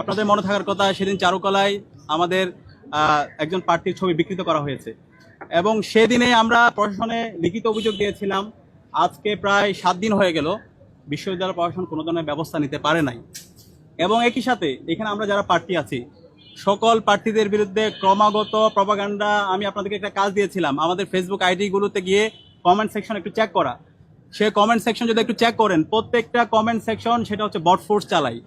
আপনাদের মনে থাকার কথা, সেদিন চারুকলায় আমাদের একজন প্রার্থীর ছবি বিকৃত করা হয়েছে। এবং সেদিনে আমরা প্রশাসনে লিখিত অভিযোগ দিয়েছিলাম, আজকে প্রায় সাত দিন হয়ে গেল বিশ্ববিদ্যালয় প্রশাসন কোনো ধরনের ব্যবস্থা নিতে পারে নাই। এবং একই সাথে এখানে আমরা যারা প্রার্থী আছি, সকল প্রার্থীদের বিরুদ্ধে ক্রমাগত প্রপাগান্ডা, আমি আপনাদেরকে একটা কাজ দিয়েছিলাম, আমাদের ফেসবুক আইডিগুলোতে গিয়ে কমেন্ট সেকশন একটু চেক করা। সে কমেন্ট সেকশন যদি একটু চেক করেন, প্রত্যেকটা কমেন্ট সেকশন সেটা হচ্ছে বট ফোর্স চালাই।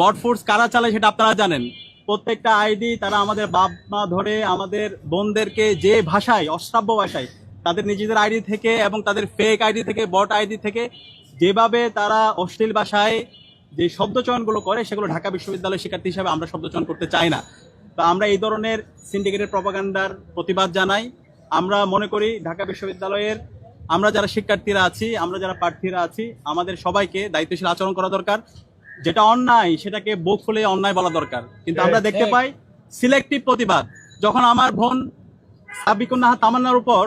বট ফোর্স কারা চালায় সেটা আপনারা জানেন। প্রত্যেকটা আইডি তারা আমাদের বাপ মা ধরে আমাদের বোনদেরকে যে ভাষায়, অশ্রাব্য ভাষায় তাদের নিজেদের আইডি থেকে এবং তাদের ফেক আইডি থেকে, বট আইডি থেকে যেভাবে তারা অশ্লীল ভাষায় যে শব্দ চয়নগুলো করে সেগুলো ঢাকা বিশ্ববিদ্যালয়ের শিক্ষার্থী হিসাবে আমরা শব্দ চয়ন করতে চাই না। তো আমরা এই ধরনের সিন্ডিকেটেড প্রপাগান্ডার প্রতিবাদ জানাই। আমরা মনে করি ঢাকা বিশ্ববিদ্যালয়ের আমরা যারা শিক্ষার্থীরা আছি, আমরা যারা প্রার্থীরা আছি, আমাদের সবাইকে দায়িত্বশীল আচরণ করা দরকার। যেটা অন্যায় সেটাকে বুক ফুলে অন্যায় বলা দরকার। কিন্তু আমরা দেখতে পাই সিলেক্টিভ প্রতিবাদ। যখন আমার বোন সাবিকুন্নাহা তামান্নার উপর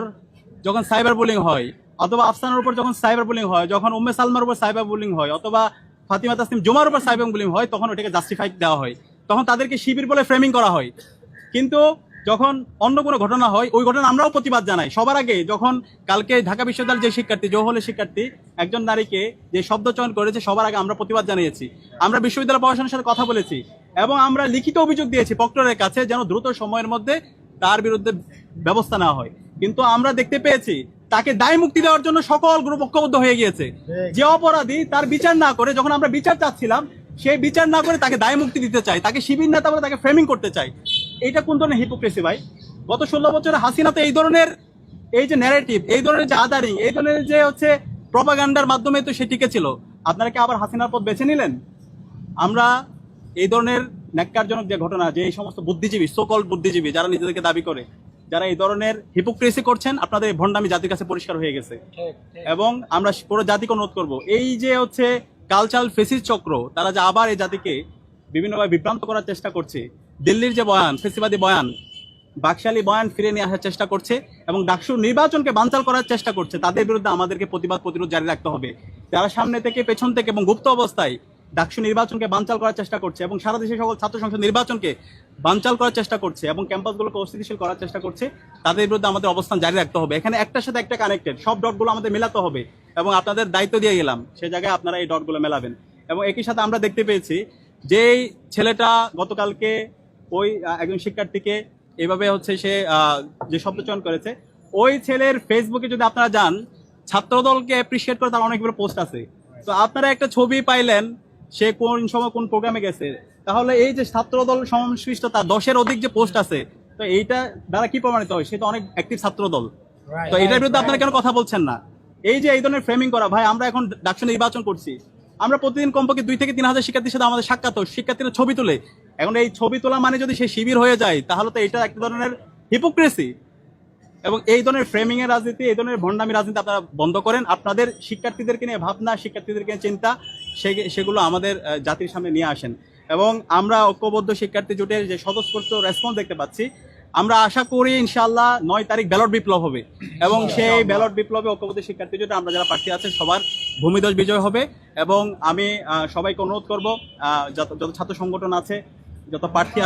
যখন সাইবার বুলিং হয় অথবা আফসানের উপর যখন সাইবার বুলিং হয় যখন উম্মে সালমার উপর সাইবার বুলিং হয় অথবা ফাতিমা তাসিম জুমার উপর সাইবার বুলিং হয় তখন ওটাকে জাস্টিফাই দেওয়া হয়। তখন তাদেরকে শিবির বলে ফ্রেমিং করা হয়। কিন্তু যখন অন্য কোনো ঘটনা হয় ওই ঘটনা আমরাও প্রতিবাদ জানাই। সবার আগে যখন কালকে ঢাকা বিশ্ববিদ্যালয়ের যে শিক্ষার্থী জহলের শিক্ষার্থী একজন নারীকে যে শব্দ চয়ন করেছে সবার আগে আমরা প্রতিবাদ জানিয়েছি। আমরা বিশ্ববিদ্যালয় প্রশাসনের সাথে কথা বলেছি এবং আমরা লিখিত অভিযোগ দিয়েছি প্রক্টরের কাছে যেন দ্রুত সময়ের মধ্যে তার বিরুদ্ধে ব্যবস্থা নেওয়া হয়। কিন্তু আমরা দেখতে পেয়েছি তাকে দায় মুক্তি দেওয়ার জন্য সকল গ্রুপ ঐক্যবদ্ধ হয়ে গিয়েছে। যে অপরাধী তার বিচার না করে যখন আমরা বিচার চাচ্ছিলাম সেই বিচার না করে তাকে দায় মুক্তি দিতে চাই তাকে শিবির নেতা বলে তাকে ফ্রেমিং করতে চাই এটা কোন ধরনের হিপোক্রেসি ভাই? গত ষোলো বছরে হাসিনা তো এই ধরনের এই যে ন্যারেটিভ এই ধরনের যে আদারিং এই ধরনের যে হচ্ছে প্রপাগান্ডার মাধ্যমে তো সে টিকেছিল। আপনারা কি আবার হাসিনার পথ বেছে নিলেন? আমরা এই ধরনের ন্যাক্কারজনক যে ঘটনা যে এই সমস্ত বুদ্ধিজীবী সকল বুদ্ধিজীবী যারা নিজেদেরকে দাবি করে যারা এই ধরনের হিপোক্রেসি করছেন আপনাদের এই ভণ্ডামি জাতির কাছে পরিষ্কার হয়ে গেছে। এবং আমরা পুরো জাতিকে অনুরোধ করব এই যে হচ্ছে কালচারাল ফেসিস চক্র তারা যে আবার এই জাতিকে বিভিন্নভাবে বিভ্রান্ত করার চেষ্টা করছে দিল্লির যে বয়ান ফেসিবাদী বয়ান বাকশালী বয়ান ফিরে নিয়ে আসার চেষ্টা করছে এবং ডাকসুর নির্বাচনকে বানচাল করার চেষ্টা করছে, তাদের বিরুদ্ধে আমাদেরকে প্রতিবাদ প্রতিরোধ জারি রাখতে হবে। যারা সামনে থেকে, পেছন থেকে এবং গুপ্ত অবস্থায় ডাকসু নির্বাচনকে বানচাল করার চেষ্টা করছে এবং সারা দেশের সকল ছাত্র সংসদ নির্বাচনকে বানচাল করার চেষ্টা করছে এবং ক্যাম্পাসগুলোকে অস্থিতিশীল করার চেষ্টা করছে, তাদের বিরুদ্ধে আমাদের অবস্থান জারি রাখতে হবে। এখানে একটার সাথে একটা কানেক্টেড সব ডটগুলো আমাদের মেলাতে হবে এবং আপনাদের দায়িত্ব দিয়ে গেলাম, সে জায়গায় আপনারা এই ডটগুলো মেলাবেন। এবং একই সাথে আমরা দেখতে পেয়েছি, যেই ছেলেটা গতকালকে ওই একজন শিক্ষার্থীকে এভাবে হচ্ছে সে যে শব্দ চয়ন করেছে ওই ছেলের ফেসবুকে যদি আপনারা যান ছাত্রদলকে অ্যাপ্রিসিয়েট করে তার অনেকগুলো পোস্ট আছে। তো আপনারা একটা ছবি পাইলেন সে কোন সময় কোন প্রোগ্রামে গেছে। তাহলে এই যে ছাত্রদল সংশ্লিষ্ট তার দশের অধিক যে পোস্ট আছে তো এইটা দ্বারা কি প্রমাণিত হয়? সে তো অনেক অ্যাক্টিভ ছাত্রদল। তো এটার বিরুদ্ধে আপনারা কেন কথা বলছেন না? এই যে এই ধরনের ফ্রেমিং করা ভাই আমরা এখন ডাকসু নির্বাচন করছি। আমরা প্রতিদিন কমপক্ষে দুই থেকে তিন হাজার শিক্ষার্থীর সাথে আমাদের সাক্ষাৎ শিক্ষার্থীরা ছবি তুলে। এখন এই ছবি তোলা মানে যদি সে শিবির হয়ে যায় তাহলে তো এটা এক ধরনের হিপোক্রেসি এবং এই ধরনের ফ্রেমিং এর রাজনীতি এই ধরনের ভণ্ডামি রাজনীতি আপনারা বন্ধ করেন। আপনাদের শিক্ষার্থীদেরকে নিয়ে ভাবনা শিক্ষার্থীদেরকে নিয়ে চিন্তা সেগুলো আমাদের জাতির সামনে নিয়ে আসেন। এবং আমরা ঐক্যবদ্ধ শিক্ষার্থী জোটের যে স্বতঃস্ফূর্ত রেসপন্স দেখতে পাচ্ছি আমরা আশা করি ইনশাল্লাহ নয় তারিখ ব্যালট বিপ্লব হবে। এবং সেই ব্যালট বিপ্লবে ঐক্যবদ্ধ শিক্ষার্থী জোটে আমরা যারা প্রার্থী আছেন সবার ভূমিদশ বিজয় হবে। এবং আমি সবাইকে অনুরোধ করব যত যত ছাত্র সংগঠন আছে যত প্রার্থী